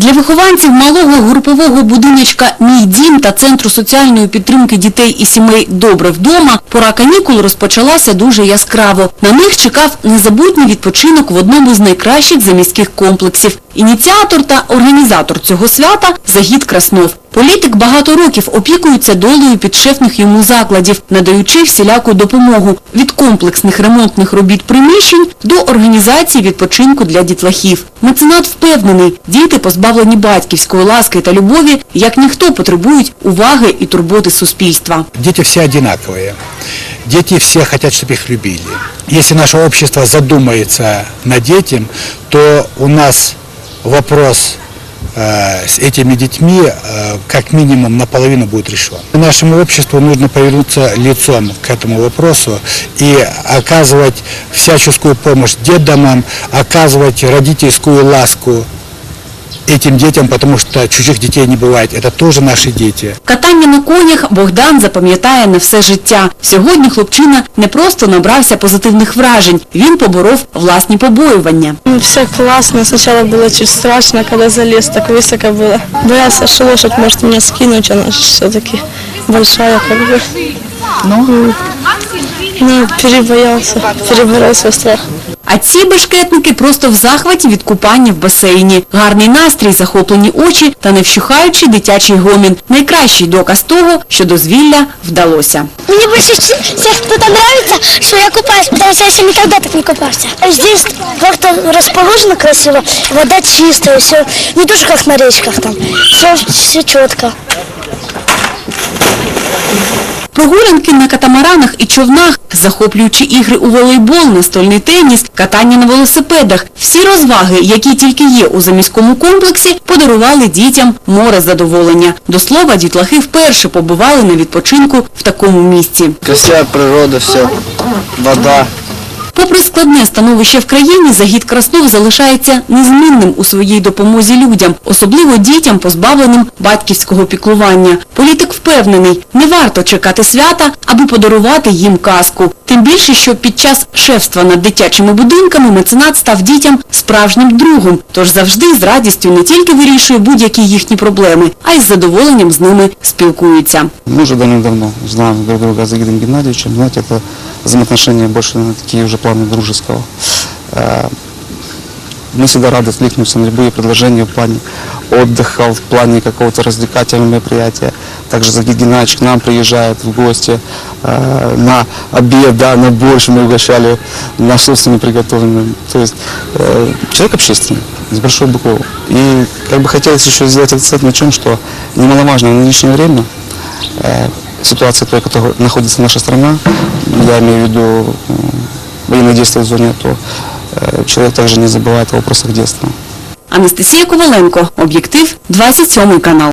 Для вихованців малого групового будиночка «Мій дім» та Центру соціальної підтримки дітей і сімей «Добре вдома» пора канікул розпочалася дуже яскраво. На них чекав незабутній відпочинок в одному з найкращих заміських комплексів. Ініціатор та організатор цього свята – Загід Краснов. Політик багато років опікується долею підшефних йому закладів, надаючи всіляку допомогу від комплексних ремонтних робіт приміщень до організації відпочинку для дітлахів. Меценат впевнений, діти, позбавлені батьківської ласки та любові, як ніхто потребують уваги і турботи суспільства. Дети все одинаковые. Дети все хотят, чтобы их любили. Если наше общество задумается над этим, то у нас вопрос э, с этими детьми э, как минимум наполовину будет решен. Нашему обществу нужно повернуться лицом к этому вопросу и оказывать всяческую помощь детдомам, оказывать родительскую ласку этим детям, потому что чужих детей не бывает. Это тоже наши дети. Катання на конях Богдан запам'ятає на все життя. Сьогодні хлопчина не просто набрався позитивних вражень, він поборов власні побоювання. Ну, Все классно. Сначала было чуть страшно, когда залез, так высоко было. Боялся, что лошадь может меня скинуть, она все-таки большая как бы. Ну, ну, перебоялся, переборол свой страх. А ці бешкетники просто в захваті від купання в басейні. Гарний настрій, захоплені очі та невщухаючий дитячий гомін. Найкращий доказ того, що дозвілля вдалося. Мне больше ч- всех тут нравится, что я купаюсь, потому что я еще никогда так не купался. Здесь как-то красиво, вода чистая, все не что как на речках там, все, все четко. Прогулянки на катамаранах і човнах, захоплюючі ігри у волейбол, настольний теніс, катання на велосипедах. Всі розваги, які тільки є у заміському комплексі, подарували дітям море задоволення. До слова, дітлахи вперше побували на відпочинку в такому місці. Красива природа, все, вода. Попри складне становище в країні, загід Краснов залишається незмінним у своїй допомозі людям, особливо дітям, позбавленим батьківського піклування. Політик впевнений, не варто чекати свята, аби подарувати їм казку. Тим більше, що під час шефства над дитячими будинками меценат став дітям справжнім другом, тож завжди з радістю не тільки вирішує будь-які їхні проблеми, а й з задоволенням з ними спілкується. Мы уже давно знаем друг друга с Загидом Геннадьевичем. Знаете, это взаимоотношения больше на такие уже планы дружеского. Э, Мы всегда рады откликнуться на любые предложения в плане отдыха, в плане какого-то развлекательного мероприятия. Также Загид Геннадьевич к нам приезжает в гости э, на обед, да, на борщ мы угощали на собственный приготовленный. То есть э, человек общественный, с большой буквы. И как бы хотелось еще сделать акцент на чем, что немаловажно в нынешнее время э, ситуация, в которой находится наша страна, я имею в виду м, военные действия в зоне АТО, э, человек также не забывает о вопросах детства. Анастасія Коваленко, об'єктив, 27 канал.